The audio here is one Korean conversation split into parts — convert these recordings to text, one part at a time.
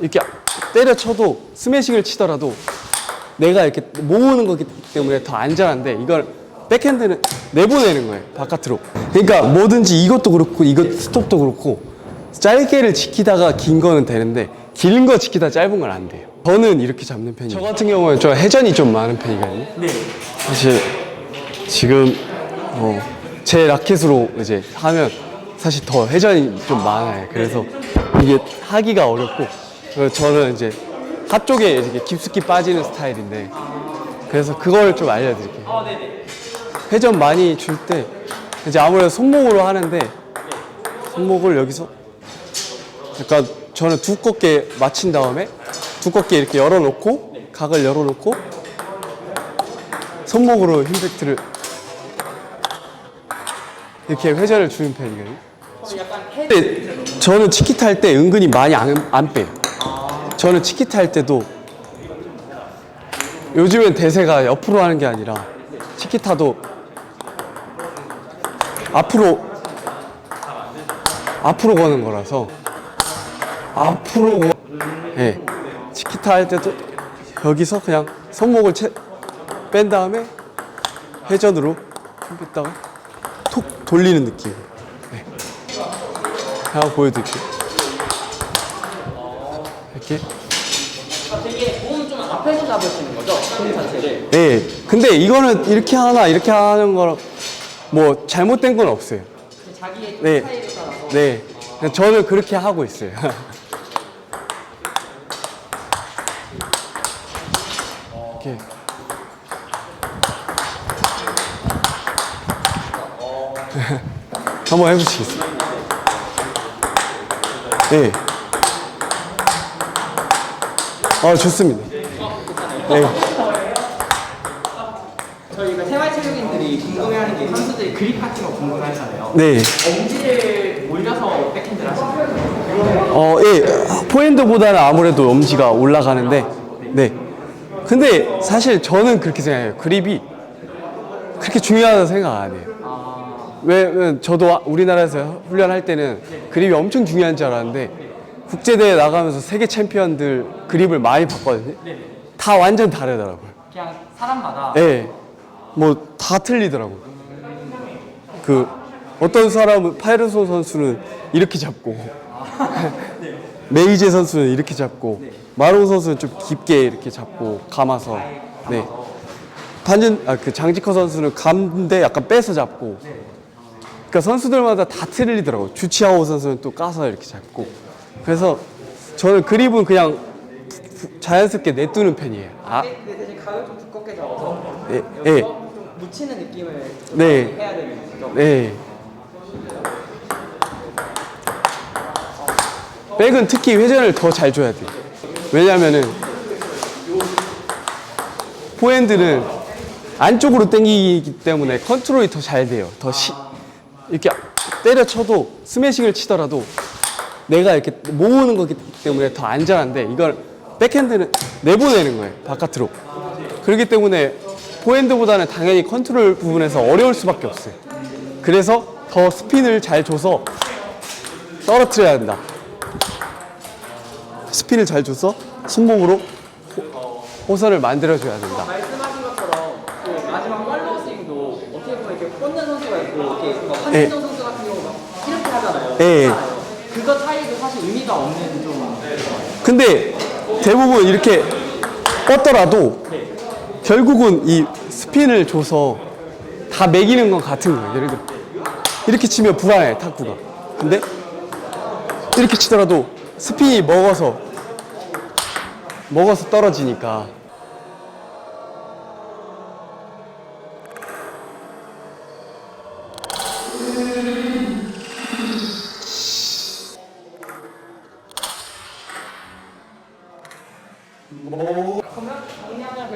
이렇게 때려쳐도 스매싱을 치더라도 내가 이렇게 모으는 거기 때문에 더 안전한데 이걸 백핸드는 내보내는 거예요 바깥으로 그러니까 뭐든지 이것도 그렇고 이것 스톱도 그렇고 짧게를 지키다가 긴 거는 되는데 긴 거 지키다 짧은 건 안 돼요 저는 이렇게 잡는 편이에요 저 같은 경우는 저 회전이 좀 많은 편이거든요 네. 사실 지금 어, 제 라켓으로 이제 하면 사실 더 회전이 좀 많아요. 그래서 이게 하기가 어렵고 저는 이제 한쪽에 이렇게 깊숙이 빠지는 스타일인데 그래서 그걸 좀 알려드릴게요. 아. 회전 많이 줄 때 이제 아무래도 손목으로 하는데 손목을 여기서 약간 저는 두껍게 맞힌 다음에 두껍게 이렇게 열어놓고 각을 열어놓고 손목으로 임팩트를 이렇게 회전을 주는 편이거든요. 저는 치키타 할때 은근히 많이 안, 안 빼요. 저는 치키타 할 때도 요즘엔 대세가 옆으로 하는 게 아니라 치키타도 앞으로 앞으로 거는 거라서 앞으로 거, 예 치키타 할 때도 여기서 그냥 손목을 채, 뺀 다음에 회전으로 뺐다가 톡 돌리는 느낌. 네. 하나 보여드릴게요. 이렇게. 되게 몸 좀 앞에서 잡으시는 거죠? 공 자체를. 네. 근데 이거는 이렇게 하나 이렇게 하는 거랑 뭐 잘못된 건 없어요. 자기의 네. 스타일에 따라서. 네. 그냥 저는 그렇게 하고 있어요. 이렇게. 한번 해보시겠어요? 네. 아, 좋습니다. 네. 저희가 생활체육인들이 궁금해하는 게 선수들이 그립 같은 거 궁금해하잖아요. 네. 엄지를 올려서 백핸드를 하시는 거예요? 어, 예. 포핸드보다는 아무래도 엄지가 올라가는데, 네. 근데 사실 저는 그렇게 생각해요. 그립이 그렇게 중요하다고 생각 안 해요. 왜, 왜 저도 아- 우리나라에서 훈련할 때는 그립이 엄청 중요한 줄 알았는데, 국제대회 나가면서 세계 챔피언들 그립을 많이 봤거든요. 다 완전 다르더라고요. 그냥 사람마다 예. 뭐 다 틀리더라고요. 그 어떤 사람은 파이르소 선수는 이렇게 잡고 메이제 선수는 이렇게 잡고 마롱 선수는 좀 깊게 이렇게 잡고 감아서 네. 반전 아 그 장지커 선수는 감는데 약간 빼서 잡고 그러니까 선수들마다 다 틀리더라고요. 주치아오 선수는 또 까서 이렇게 잡고 그래서 저는 그립은 그냥 자연스럽게 내두는 편이에요. 아, 근데 대신 가을 좀 두껍게 잡아서 예, 예. 좀 묻히는 느낌을 좀 네. 해야 되는 거죠. 네. 백은 특히 회전을 더 잘 줘야 돼요. 왜냐면은 포핸드는 안쪽으로 당기기 때문에 컨트롤이 더 잘 돼요. 더 시, 이렇게 때려쳐도 스매싱을 치더라도 내가 이렇게 모으는 거기 때문에 더 안전한데 이걸 백핸드는 내보내는 거예요. 바깥으로. 그렇기 때문에 포핸드보다는 당연히 컨트롤 부분에서 어려울 수밖에 없어요. 그래서 더 스핀을 잘 줘서 떨어뜨려야 한다. 스핀을 잘 줘서 손목으로 호- 호선을 만들어줘야 된다. 말씀하신 것처럼 그 마지막 팔로우 스윙도 어떻게 보면 이렇게 뻗는 선수가 있고 이렇게 뭐 예. 한진정 선수 같은 경우 막 이렇게 하잖아요. 예, 예. 그거 차이도 사실 의미가 없는 좀 근데 대부분 이렇게 뻗더라도 결국은 이 스핀을 줘서 다 매기는 건 같은 거예요. 예를 들어 이렇게 치면 불안해 탁구가. 근데 이렇게 치더라도 스핀이 먹어서 먹어서 떨어지니까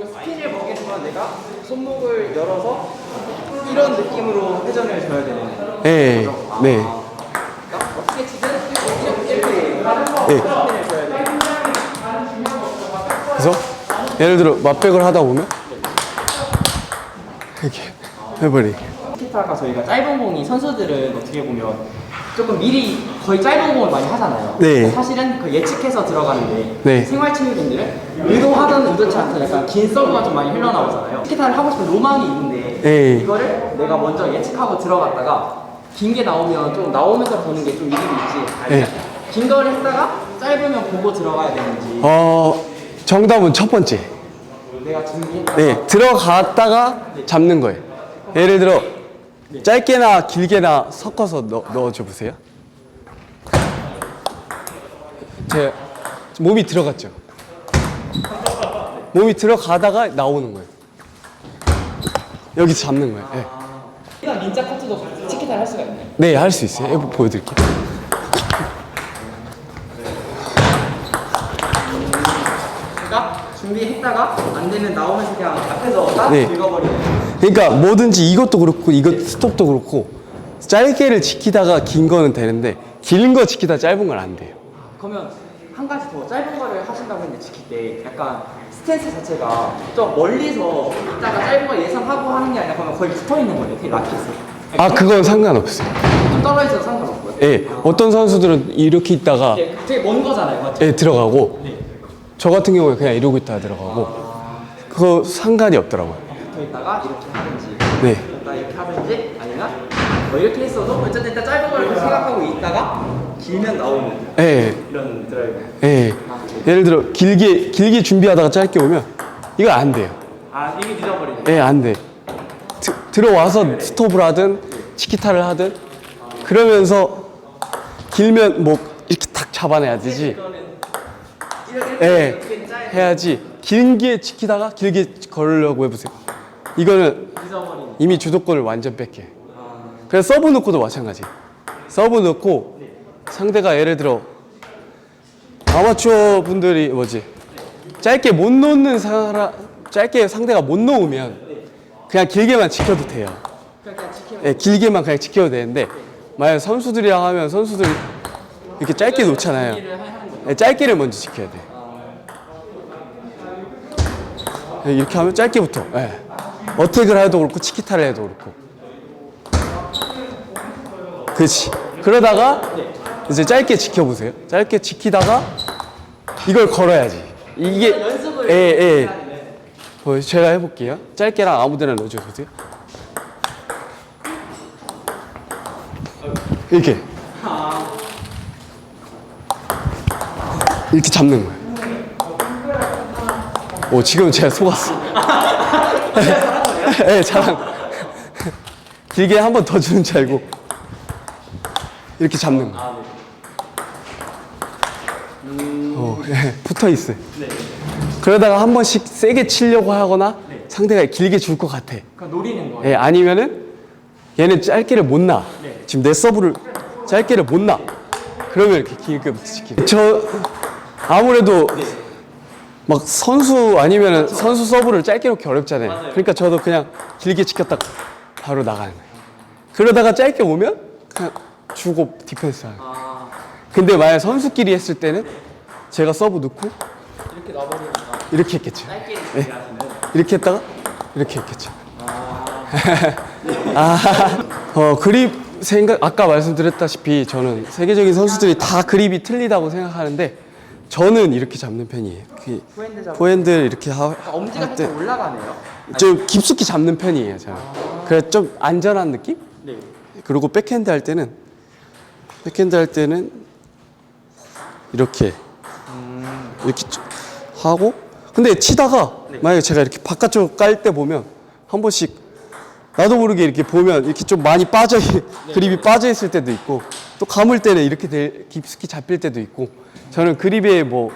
결국 먹게 되면 내가 손목을 열어서 이런 느낌으로 회전을 줘야 되는 네, 네. 그러니까 어떻게 치든 이렇게 이렇게 하면서 예. 스핀을 줘야 돼요. 그래서 예를 들어 맛백을 하다 보면 이렇게 해버리. 스키타가 저희가 짧은 공이 선수들은 어떻게 보면 조금 미리 거의 짧은 공을 많이 하잖아요. 네. 사실은 그 예측해서 들어가는데 네. 생활 친구분들은 의도하던 의도치 않던 약간 긴 서브가 좀 많이 흘러나오잖아요. 티켓타를 하고 싶은 로망이 있는데 네. 이거를 내가 먼저 예측하고 들어갔다가 긴 게 나오면 좀 나오면서 보는 게 좀 이득이 있지. 네. 긴 거를 했다가 짧으면 보고 들어가야 되는지 어, 정답은 첫 번째. 내가 준비했다가 네, 들어갔다가 잡는 거예요. 예를 들어 짧게나 길게나 섞어서 넣, 넣어줘 보세요. 제 몸이 들어갔죠. 몸이 들어가다가 나오는 거예요. 여기서 잡는 거예요. 네, 닌자 커트도 티켓타를 할 수가 있나요? 네 할 수 있어요. 해보, 보여드릴게요. 준비했다가 안 되면 나오면서 그냥 앞에서 딱 네. 긁어버리는 그러니까 뭐든지 이것도 그렇고 이것 스톱도 그렇고 짧게를 지키다가 긴 거는 되는데 긴 거 지키다 짧은 건 안 돼요. 그러면 한 가지 더 짧은 거를 하신다고 했는데 지킬 때 약간 스탠스 자체가 좀 멀리서 있다가 짧은 거 예상하고 하는 게 아니라 그러면 거의 붙어 있는 거예요. 되게 라켓을. 아 그건 상관없어요. 좀 떨어져서 상관없고요. 예, 어떤 선수들은 이렇게 있다가 네, 되게 먼 거잖아요. 맞죠? 예, 들어가고 네. 저 같은 경우에 그냥 이러고 있다가 들어가고 그거 상관이 없더라고요. 붙어 있다가 이렇게 하든지 네, 나 이렇게 하든지 아니면 뭐 이렇게 했어도 어쨌든 일단 짧은 걸 계속 생각하고 있다가 길면 나오는 예, 이런 드라이브. 예. 예를 들어 길게 길게 준비하다가 짧게 오면 이거 안 돼요. 아 이미 늦어버리네. 예, 안 돼. 드, 들어와서 스톱을 하든 치키타를 하든 그러면서 길면 뭐 이렇게 탁 잡아내야 되지. 이거는 이렇게 예, 해야지. 길게 지키다가 길게 걸으려고 해보세요. 이거는. 이미 주도권을 완전 뺏게. 그래서 서브 넣고도 마찬가지. 서브 넣고 상대가 예를 들어 아마추어 분들이 뭐지 짧게 못 놓는 사람 짧게 상대가 못 놓으면 그냥 길게만 지켜도 돼요. 예, 길게만 그냥 지켜도 되는데 만약 선수들이랑 하면 선수들 이렇게 짧게 놓잖아요. 예, 짧게를 먼저 지켜야 돼. 예, 이렇게 하면 짧게부터. 예. 어택을 해도 그렇고 치키타를 해도 그렇고. 그렇지. 그러다가 이제 짧게 지켜보세요. 짧게 지키다가 이걸 걸어야지. 이게 연습을 예, 예. 어, 제가 해볼게요. 짧게랑 아무데나 넣어줘 보세요. 이렇게. 이렇게 잡는 거예요. 오, 지금 제가 속았어. 예, 자랑. 길게 한 번 더 주는 줄 알고. 이렇게 잡는 거. 어, 예, 붙어 있어요. 그러다가 한 번씩 세게 치려고 하거나 상대가 길게 줄 것 같아. 그냥 노리는 거예요. 예, 아니면은 얘는 짧게를 못 놔. 지금 내 서브를 짧게를 못 놔. 그러면 이렇게 길게 지키는. 저 아무래도 막 선수 아니면은 선수 서브를 짧게 놓기 어렵잖아요. 그러니까 저도 그냥 길게 지켰다 가 바로 나가는 거예요. 그러다가 짧게 오면 그냥 주고 디펜스 하는 거예요. 아 근데 만약 선수끼리 했을 때는 제가 서브 넣고 이렇게 놔버리니까 이렇게 했겠죠. 짧게 얘기하시는. 이렇게 했다가 이렇게 했겠죠. 아, 어, 그립 생각 아까 말씀드렸다시피 저는 세계적인 선수들이 다 그립이 틀리다고 생각하는데 저는 이렇게 잡는 편이에요. 그 포핸드 잡. 포핸드 이렇게 하, 아, 엄지가 할 때 살짝 올라가네요. 좀 깊숙이 잡는 편이에요. 저는. 그래 좀 안전한 느낌? 네. 그리고 백핸드 할 때는 백핸드 할 때는 이렇게 이렇게 좀 하고 근데 치다가 만약에 제가 이렇게 바깥쪽 깔 때 보면 한 번씩 나도 모르게 이렇게 보면 이렇게 좀 많이 빠져 있- 그립이 빠져 있을 때도 있고 또 감을 때는 이렇게 될- 깊숙이 잡힐 때도 있고 저는 그립에 뭐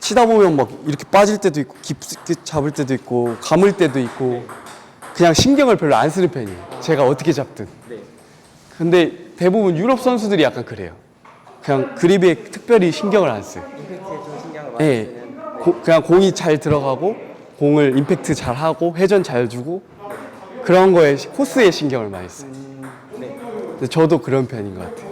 치다 보면 막 이렇게 빠질 때도 있고 깊숙이 잡을 때도 있고 감을 때도 있고 그냥 신경을 별로 안 쓰는 편이에요. 제가 어떻게 잡든. 네. 근데 대부분 유럽 선수들이 약간 그래요. 그냥 그립에 특별히 신경을 안 써요. 임팩트에 좀 신경을 많이 예. 쓰는. 고- 그냥 공이 잘 들어가고 공을 임팩트 잘 하고 회전 잘 주고 그런 거에 시- 코스에 신경을 많이 써요. 네. 근데 저도 그런 편인 것 같아요.